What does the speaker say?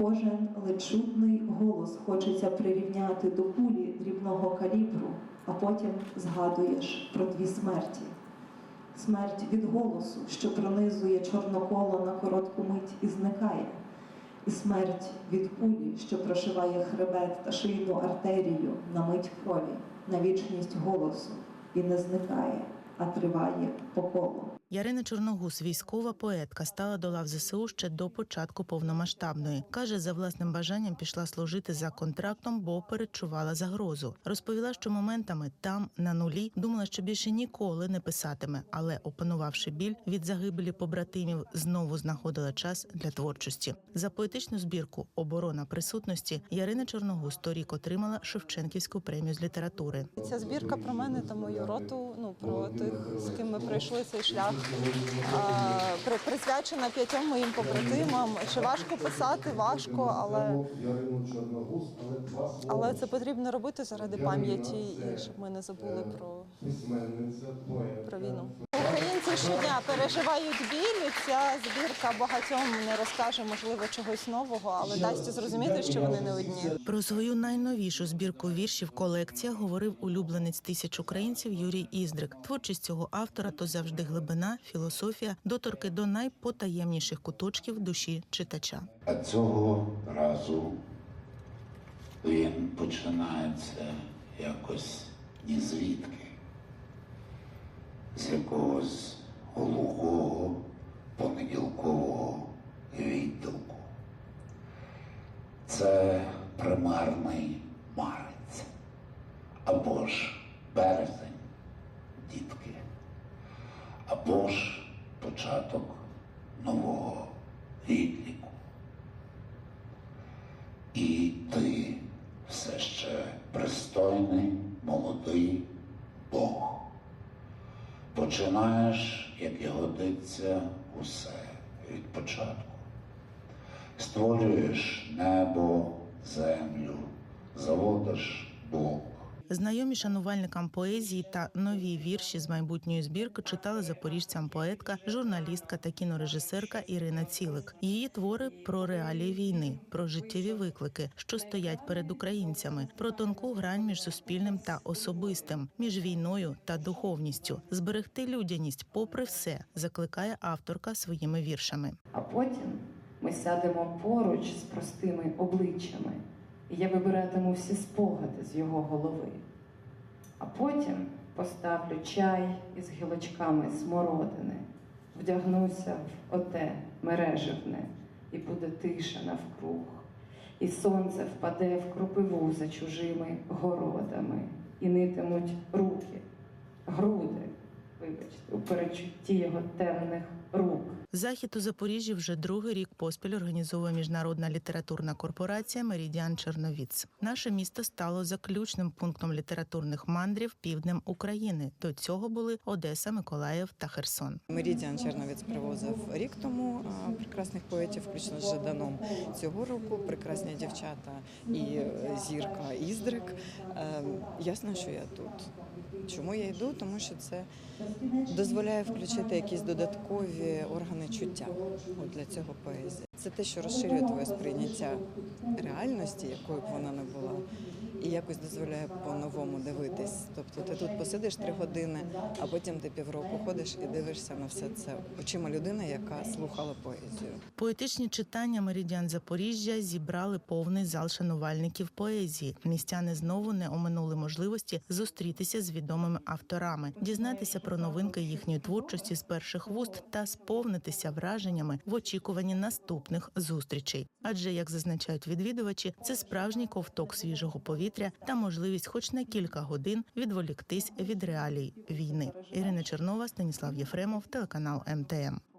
Кожен ледь голос хочеться прирівняти до кулі дрібного калібру, а потім згадуєш про дві смерті. Смерть від голосу, що пронизує чорноколо на коротку мить і зникає, і смерть від кулі, що прошиває хребет та шийну артерію на мить крові, на вічність голосу і не зникає, а триває по колу. Ярина Чорногус, військова поетка, стала до лав ЗСУ ще до початку повномасштабної. Каже, за власним бажанням пішла служити за контрактом, бо перечувала загрозу. Розповіла, що моментами там на нулі думала, що більше ніколи не писатиме, але опанувавши біль від загибелі побратимів, знову знаходила час для творчості. За поетичну збірку Оборона присутності Ярина Чорногус торік отримала Шевченківську премію з літератури. Ця збірка про мене та мою роту, ну про тих, з ким ми пройшли цей шлях. При- присвячена п'ятьом моїм побратимам. Чи важко писати? Важко, але, але але це потрібно робити заради пам'яті і щоб ми не забули про, про війну. Українці щодня переживають біль. Ця збірка багатьом не розкаже, можливо, чогось нового, але дасть зрозуміти, що вони не одні. Про свою найновішу збірку віршів колекція говорив улюбленець тисяч українців Юрій Іздрик. Творчість цього автора то завжди глибина, філософія, доторки до найпотаємніших куточків душі читача. А цього разу він починається якось ні звідки, з якогось глухого понеділкового відділку. Це примарний марець або ж березень, дітки, або ж початок нового відліку. І ти все ще пристойний, молодий Бог. Починаєш, як і годиться, усе від початку. Створюєш небо, землю, заводиш Бог. Знайомі шанувальникам поезії та нові вірші з майбутньої збірки читала запоріжцям поетка, журналістка та кінорежисерка Ірина Цілик. Її твори про реалії війни, про життєві виклики, що стоять перед українцями, про тонку грань між суспільним та особистим, між війною та духовністю, зберегти людяність, попри все, закликає авторка своїми віршами. А потім ми сядемо поруч з простими обличчями, і я вибиратиму всі спогади з його голови. А потім поставлю чай із гілочками смородини, вдягнуся в оте мереживне, і буде тиша навкруг, і сонце впаде в кропиву за чужими городами, і нитимуть руки, груди, вибачте, у перечутті його темних рук. Захід у Запоріжжі вже другий рік поспіль організовує міжнародна літературна корпорація Меридіан Черновіц. Наше місто стало заключним пунктом літературних мандрів півднем України. До цього були Одеса, Миколаїв та Херсон. Меридіан Черновець привозив рік тому прекрасних поетів, включно з Жаданом. Цього року прекрасні дівчата і зірка Іздрик. Е, Ясно, що я тут. Чому я йду? Тому що це дозволяє включити якісь додаткові органи чуття для цього поезія. Це те, що розширює твоє сприйняття реальності, якою б вона не була, і якось дозволяє по-новому дивитись. Тобто ти тут посидиш три години, а потім ти півроку ходиш і дивишся на все це очима людини, яка слухала поезію. Поетичні читання Меридіан Запоріжжя зібрали повний зал шанувальників поезії. Містяни знову не оминули можливості зустрітися з відомими авторами, дізнатися про новинки їхньої творчості з перших вуст та сповнитися враженнями в очікуванні наступних зустрічей. Адже, як зазначають відвідувачі, це справжній ковток свіжого повітря та можливість, хоч на кілька годин, відволіктись від реалій війни. Ірина Чернова, Станіслав Єфремов, телеканал МТМ.